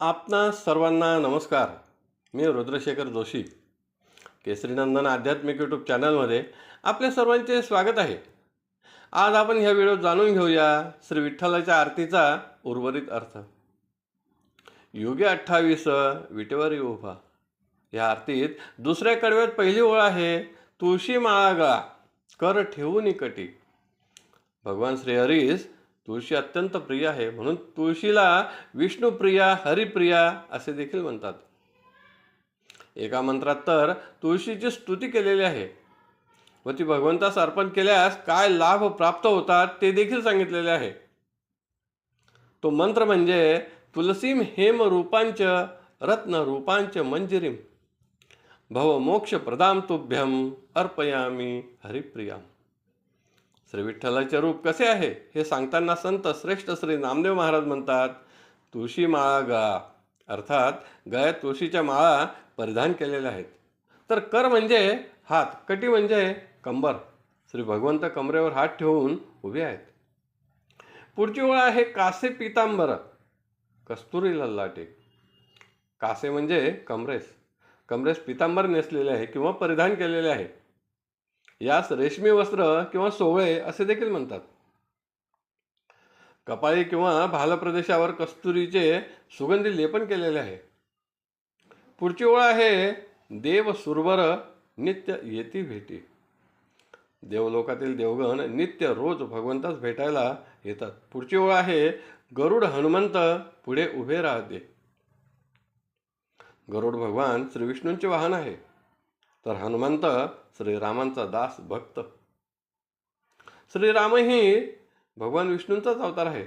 आपणा सर्वांना नमस्कार. मी रुद्रशेखर जोशी. केसरीनंदन आध्यात्मिक यूट्यूब चॅनलमध्ये आपल्या सर्वांचे स्वागत आहे. आज आपण ह्या व्हिडिओत जाणून घेऊया श्री विठ्ठलाच्या आरतीचा उर्वरित अर्थ. योगी अठ्ठावीस विटेवर उभा. या आरतीत दुसऱ्या कडव्यात पहिली ओळ आहे तुळशी माळा गळा. कर ठेवून कटी. भगवान श्री श्रीहरीस तुळशी अत्यंत प्रिय आहे. म्हणून तुळशीला विष्णुप्रिया हरिप्रिया असे देखील म्हणतात. एका मंत्रात तर तुळशीची स्तुती केलेली आहे. व ती भगवंतास अर्पण केल्यास काय लाभ प्राप्त होतात ते देखील सांगितलेले आहे. तो मंत्र म्हणजे तुलसीम हेम रूपांच रत्न रूपांच मंजिरीम भव मोक्ष प्रदाम तुभ्यम अर्पयामी हरिप्रियाम. श्री विठ्ठलाचे रूप कसे आहे? हे सांगताना संत श्रेष्ठ श्री नामदेव महाराज म्हणतात तुळशी माळा गळा अर्थात गळ्यात तुळशीच्या माळा परिधान केलेल्या आहेत. तर कर म्हणजे हात कटी म्हणजे कंबर. श्री भगवंत कमरेवर हात ठेवून उभे आहेत. पुढची ओळ आहे कासे पितांबर. कस्तुरी लल्लाटे. कासे म्हणजे कमरेस. कमरेस पितांबर नेसलेले आहे किंवा परिधान केलेले आहे. यास रेशमी वस्त्र किंवा सोवळे असे देखील म्हणतात. कपाळी किंवा भालप्रदेशावर कस्तुरीचे सुगंधी लेपन केलेले आहे. पुढची ओळ आहे देव सुरवर नित्य येती भेटी. देवलोकातील देवगण नित्य रोज भगवंतास भेटायला येतात. पुढची ओळ आहे गरुड हनुमंत पुढे उभे राहते. गरुड भगवान श्रीविष्णूंचे वाहन आहे. तर हनुमंत श्रीरामांचा दास भक्त. श्रीरामही भगवान विष्णूंचाच अवतार आहे.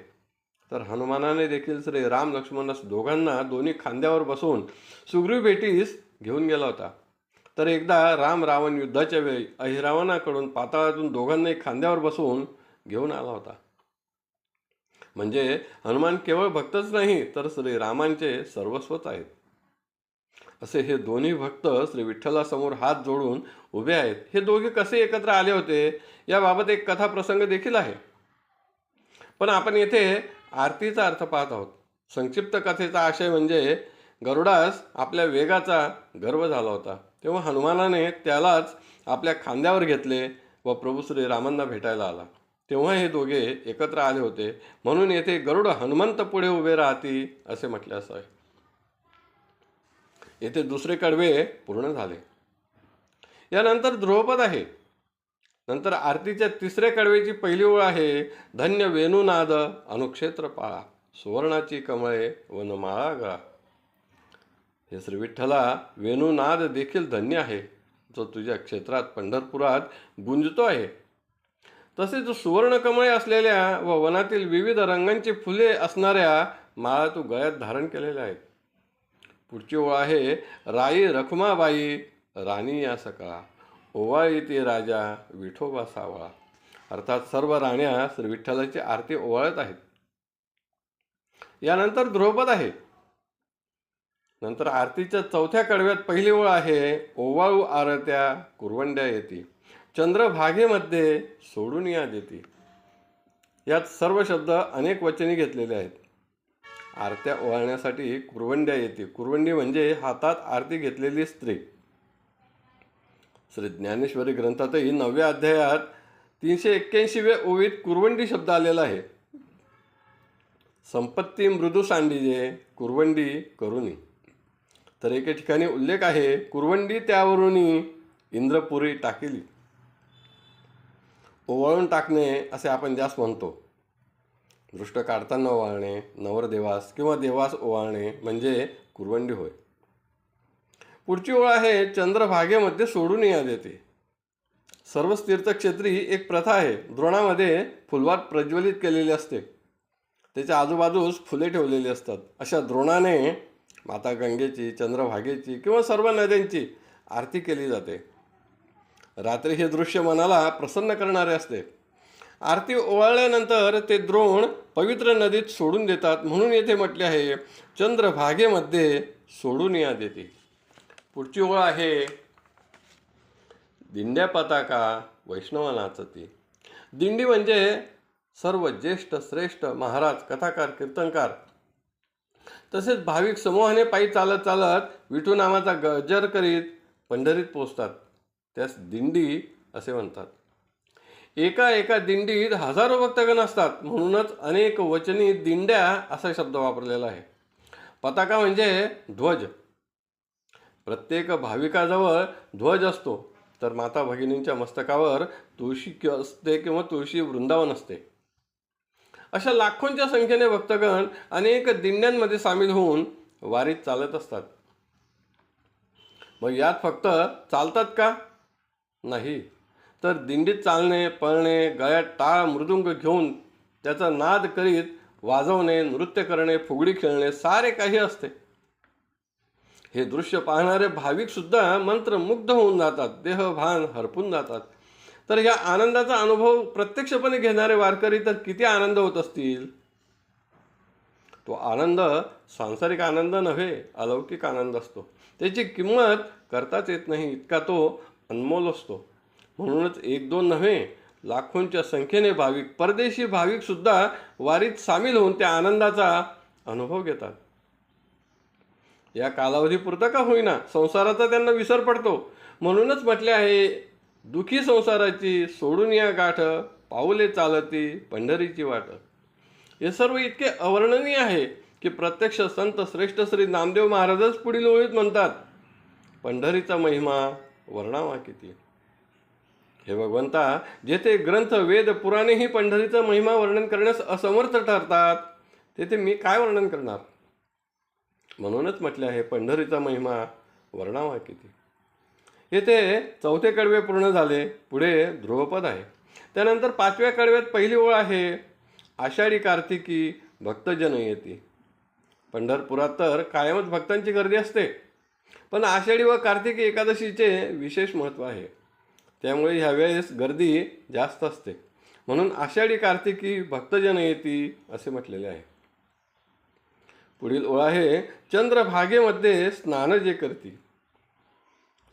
तर हनुमानाने देखील श्री राम लक्ष्मणस दोघांना दोन्ही खांद्यावर बसवून सुग्रीव भेटीस घेऊन गेला होता. तर एकदा राम रावण युद्धाच्या वेळी अहिरावणाकडून पाताळातून दोघांनाही खांद्यावर बसवून घेऊन आला होता. म्हणजे हनुमान केवळ भक्तच नाही तर श्री रामांचे सर्वस्वच आहेत. असे हे दोन्ही भक्त श्री विठ्ठलासमोर हात जोडून उभे आहेत. हे दोघे कसे एकत्र आले होते? याबाबत एक कथा प्रसंग देखील आहे. पण आपण येथे आरतीचा अर्थ पाहत आहोत. संक्षिप्त कथेचा आशय म्हणजे गरुडास आपल्या वेगाचा गर्व झाला होता. तेव्हा हनुमानाने त्यालाच आपल्या खांद्यावर घेतले व प्रभू श्री रामांना भेटायला आला. तेव्हा हे दोघे एकत्र आले होते. म्हणून येथे गरुड हनुमंत पुढे उभे राहती असे म्हटले आहे. येथे दुसरे कडवे पूर्ण झाले. यानंतर ध्रुवपद आहे. नंतर आरतीच्या तिसऱ्या कडवेची पहिली ओळ आहे धन्य वेणुनाद अनुक्षेत्र पाळा सुवर्णाची कमळे वनमाळा गळा. हे श्री विठ्ठला वेणुनाद देखील धन्य आहे जो तुझ्या क्षेत्रात पंढरपुरात गुंजतो आहे. तसेच सुवर्णकमळे असलेल्या व वनातील विविध रंगांची फुले असणाऱ्या माळा तू गळ्यात धारण केलेल्या आहेत. पुढची ओळ आहे राई रखुमाबाई राणी या सकाळा ओवाळी ते राजा विठोबा सावळा. अर्थात सर्व राण्या श्री विठ्ठलाची आरती ओवाळत आहेत. यानंतर ध्रुवपद आहे. नंतर आरतीच्या चौथ्या कडव्यात पहिली ओळ आहे ओवाळू आरत्या कुरवंड्या येती चंद्रभागेमध्ये सोडून या देते. यात सर्व शब्द अनेक वचने घेतलेले आहेत. आरत्या ओवाळण्यासाठी कुरवंड्या येते. कुरवंडी म्हणजे हातात आरती घेतलेली स्त्री. श्री ज्ञानेश्वरी ग्रंथातही नवव्या अध्यायात तीनशे एक्क्याऐंशीव्या ओवीत कुरवंडी शब्द आलेला आहे. संपत्ती मृदू सांडीजे कुरवंडी करुणी तर एके ठिकाणी उल्लेख आहे कुरवंडी त्यावरून इंद्रपुरी टाकेली. ओवाळून टाकणे असे आपण जास्त म्हणतो. दृष्ट काढताना ओवाळणे नवरदेवास किंवा देवास ओवाळणे म्हणजे कुरवंडी होय. पुढची ओळ आहे चंद्रभागेमध्ये सोडून या देते. सर्वच तीर्थक्षेत्री एक प्रथा आहे. द्रोणामध्ये फुलवात प्रज्वलित केलेली असते. त्याच्या आजूबाजूस फुले ठेवलेली असतात. अशा द्रोणाने माता गंगेची चंद्रभागेची किंवा सर्व नद्यांची आरती केली जाते. रात्री हे दृश्य मनाला प्रसन्न करणारे असते. आरती ओवाळल्यानंतर ते द्रोण पवित्र नदीत सोडून देतात. म्हणून येथे म्हटले आहे चंद्रभागेमध्ये सोडून या देते. पुढची ओळ आहे दिंड्या पताका वैष्णव ती. दिंडी म्हणजे सर्व ज्येष्ठ श्रेष्ठ महाराज कथाकार कीर्तनकार. तसेच भाविक समूहाने पायी चालत चालत विठू नामाचा गजर करीत पंढरीत पोचतात त्यास दिंडी असे म्हणतात. एका एका दिंडीत हजारो भक्तगण असतात. म्हणूनच अनेक वचनी दिंड्या असा शब्द वापरलेला आहे. पताका म्हणजे ध्वज. प्रत्येक भाविकाजवळ ध्वज असतो. तर माता भगिनींच्या मस्तकावर तुळशी कि- असते किंवा तुळशी वृंदावन असते. अशा लाखोंच्या संख्येने भक्तगण अनेक दिंड्यांमध्ये सामील होऊन वारीत चालत असतात. मग यात फक्त चालतात का? नाही. तर दिंडीत चालणे पळणे गळ्यात टाळ मृदुंग घेऊन त्याचा नाद करीत वाजवणे नृत्य करणे फुगडी खेळणे सारे काही असते. हे दृश्य पाहणारे भाविकसुद्धा मंत्रमुग्ध होऊन जातात देहभान हरपून जातात. तर या आनंदाचा अनुभव प्रत्यक्षपणे घेणारे वारकरी तर किती आनंद होत असतील? तो आनंद सांसारिक आनंद नव्हे अलौकिक आनंद असतो. त्याची किंमत करताच येत नाही इतका तो अनमोल असतो. म्हणूनच एक दोन नव्हे लाखोंच्या संख्येने भाविक परदेशी भाविकसुद्धा वारीत सामील होऊन त्या आनंदाचा अनुभव घेतात. या कालावधीपुरता का होईना संसाराचा त्यांना विसर पडतो. म्हणूनच म्हटले आहे दुखी संसाराची सोडून या गाठ पाऊले चालती पंढरीची वाट. हे सर्व इतके अवर्णनीय आहे की प्रत्यक्ष संत श्रेष्ठ श्री नामदेव महाराजच पुढील ओळीत म्हणतात पंढरीचा महिमा वर्णावा किती? हे भगवंता जेथे ग्रंथ वेद पुराणेही पंढरीचं महिमा वर्णन करण्यास असमर्थ ठरतात तेथे मी काय वर्णन करणार? म्हणूनच म्हटले आहे पंढरीचा महिमा वर्णावा किती. येथे चौथे कडवे पूर्ण झाले पुढे ध्रुवपद आहे. त्यानंतर पाचव्या कडव्यात पहिली ओळ आहे आषाढी कार्तिकी भक्तजन येते. पंढरपुरात तर कायमच भक्तांची गर्दी असते. पण आषाढी व कार्तिकी एकादशीचे विशेष महत्त्व आहे. त्यामुळे ह्यावेळेस गर्दी जास्त असते. म्हणून आषाढी कार्तिकी भक्तजन येती असे म्हटलेले आहे. पुढील ओळ आहे चंद्रभागेमध्ये स्नान जे करती.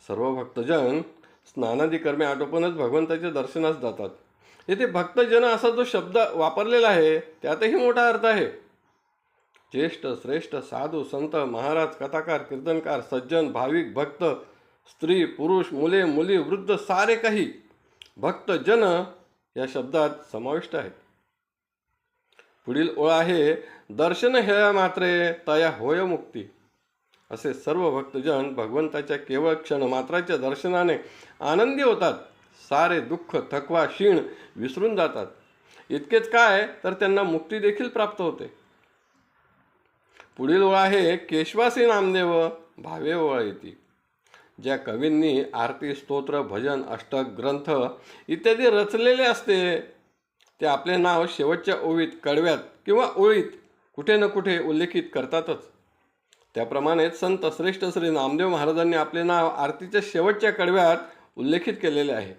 सर्व भक्तजन स्नानादी कर्मे आटोपूनच भगवंताच्या दर्शनास जातात. येथे भक्तजन असा जो शब्द वापरलेला आहे त्यातही मोठा अर्थ आहे. ज्येष्ठ श्रेष्ठ साधू संत महाराज कथाकार कीर्तनकार सज्जन भाविक भक्त स्त्री पुरुष मुले मुली वृद्ध सारे काही भक्तजन या शब्दात समाविष्ट आहे पुढील ओळ आहे दर्शन हेया मात्रे तया होय मुक्ती. असे सर्व भक्तजन भगवंताच्या केवळ क्षण मात्राच्या दर्शनाने आनंदी होतात. सारे दुःख थकवा क्षीण विसरून जातात. इतकेच काय तर त्यांना मुक्ती देखील प्राप्त होते. पुढील ओळ आहे केशवासी नामदेव भावे ओळ येते ज्या कवींनी आरती स्तोत्र भजन अष्टक ग्रंथ इत्यादी रचलेले असते ते आपले नाव शेवटच्या ओळीत कडव्यात किंवा ओळीत कुठे न कुठे उल्लेखित करतातच. त्याप्रमाणेच संत श्रेष्ठ श्री नामदेव महाराजांनी आपले नाव आरतीच्या शेवटच्या कडव्यात उल्लेखित केलेले आहे.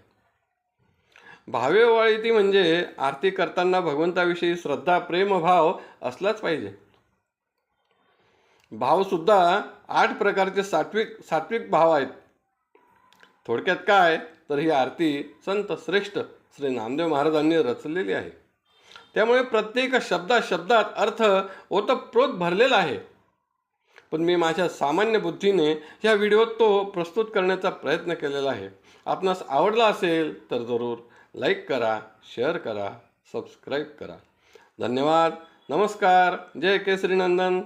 भावेवाळीती म्हणजे आरती करताना भगवंताविषयी श्रद्धा प्रेमभाव असलाच पाहिजे. भावसुद्धा आठ प्रकारचे सात्विक सात्विक भाव आहेत. थोडक्यात काय? तर ही आरती संत श्रेष्ठ श्री नामदेव महाराजांनी रचलेली आहे. त्यामुळे प्रत्येक शब्दा शब्दात अर्थ ओतप्रोत भरलेला आहे. पण मी माझ्या सामान्य बुद्धीने ह्या व्हिडिओत तो प्रस्तुत करण्याचा प्रयत्न केलेला आहे. आपणास आवडला असेल तर जरूर लाईक करा शेअर करा सबस्क्राईब करा. धन्यवाद. नमस्कार. जय केसरी नंदन.